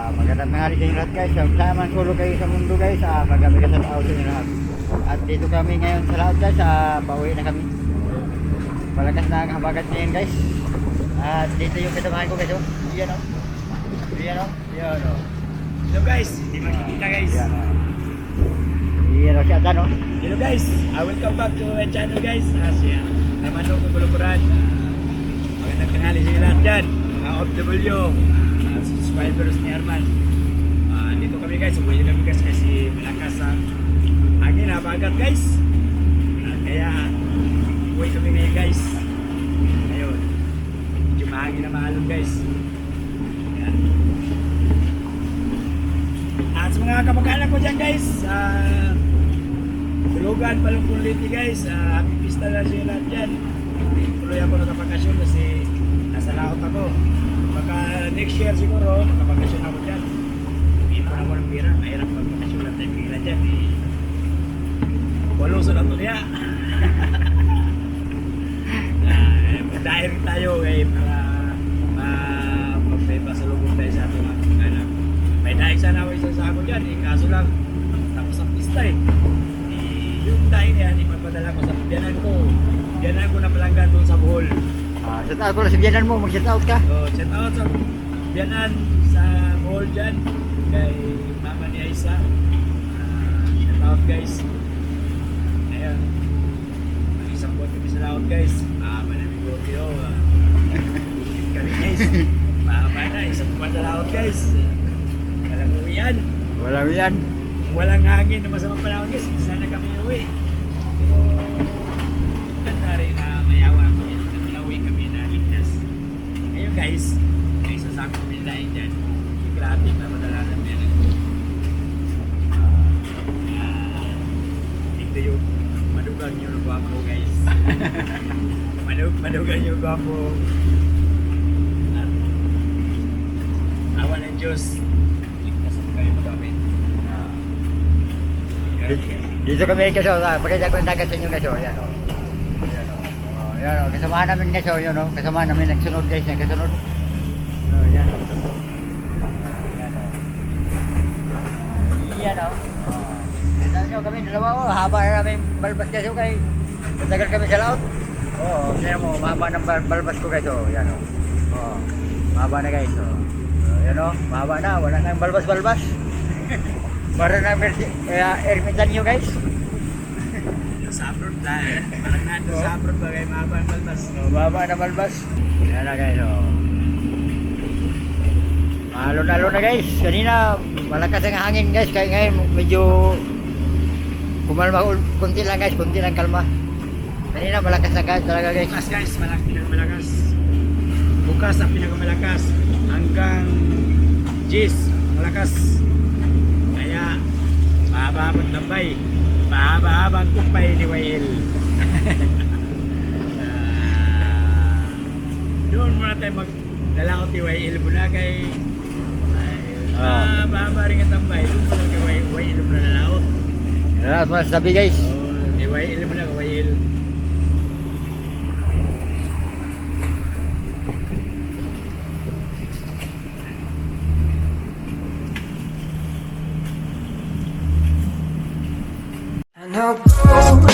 Ah, magandang tanghali inyo lahat guys. So, sama sulo kayo sa mundo guys. Ah, magami ka sa tao sa lahat. At dito kami ngayon sa lahat guys. Ah, pauwi na kami. Malakas na ang habagat ngayon guys. At dito yung kasamahan ko guys. Oh. Yan oh. Yan oh. Yan oh. Hello guys, hindi makikita guys. Yan oh. Yan oh. Si Atan oh. Hello guys, I welcome back to my channel guys. Asya, naman ako kulukuran. Magandang tanghali sa lahat dyan. Mga OFW, uh, subscribers ni Arman. Ah, dito kami guys, uwi na kami guys kasi malakas ang hangin habagat guys. Ah, kaya uwi kami ngayon guys. Ayun, medyo mahangin na mahalong guys. Yan. At sa mga kamag-anak ko dyan guys, ah, Tulugan, Palungkuliti guys, uh, happy pista na siya lahat dyan. Tuloy ako nakapakasyon kasi nasa laot ako. Baka next year siguro, makapakasyon ako dyan. Ipon ako ng pira, mahirap magpakasyon lang tayo pira dyan. Eh. Walong sa uh, dahil tayo eh, para magpapasalubong tayo sa ating mga kamag-anak. May dahil sana ako isa sa ako dyan, eh, kaso lang, tapos ang pista eh. Eh, yung dahil yan, ipapadala ko sa biyanan ko. Biyanan ko na palanggan doon sa Bohol. Ah, shout out ko na sa biyanan mo. Mag-shout out ka. So, shout out sa biyanan sa Bohol dyan. Kay mama ni Aisa. Uh, shout out guys. Ayan. Ang isang buwan kami sa laot guys. Mama na may Gordio. Uh, kami guys. Mama na, isang buwan sa laot guys. Walang uwian. Wala yan. Walang hangin na masamang panahon guys. Sana kami uwi. Pero ganda rin na mayawa kami. Na uwi kami na ligtas. Ngayon guys, may dahil dyan. Grabe na madala ng meron. Ah, ito yung madugang yung gwapo guys. Madug, madugang yung gwapo. At awa ng Diyos. Magamit. Dito kami ah, pakita ko yung dagat sa inyo guys. Oh, yan oh. Yan oh. Oh, oh. Kasamahan namin guys. Oh, yan oh. Kasamahan namin nagsunod guys. Yung kasunod. Oh, yan oh. Yan oh. Yan oh. Oh. Kita dalawa oh. Haba na namin balbas guys. Oh, kay matagal kami sa laot. Oo. Oh, tingnan mo. Mahaba ng bal- balbas ko guys. Oh, yan oh. Oh. Mahaba na guys. Oh. Oh, yan oh. Mahaba na. Wala nang balbas-balbas. Para na kaya ermitan nyo guys. Sa abroad dahil parang nandun sa abroad ba kayo mahaba ang balbas. Oh, baba na balbas. Yan na guys, oh. Alon-alon na guys. Kanina, malakas ang hangin guys. Kaya ngayon, medyo kumalma. Kunti lang guys, kunti lang kalma. Kanina, malakas na guys talaga guys. Bukas guys, pinakamalakas. Bukas ang pinakamalakas. Hanggang Gis, malakas. Kaya, mahaba-habang tambay. Mahaba-habang kumpay ni Wael. Ah, Doon muna tayo magdalaot ni Wael muna kay ay, Ah. mahaba rin ang tambay. Doon muna kay Wael, muna nalaot. Yan na, masasabi guys. Oh, Wael muna kay Wael. I know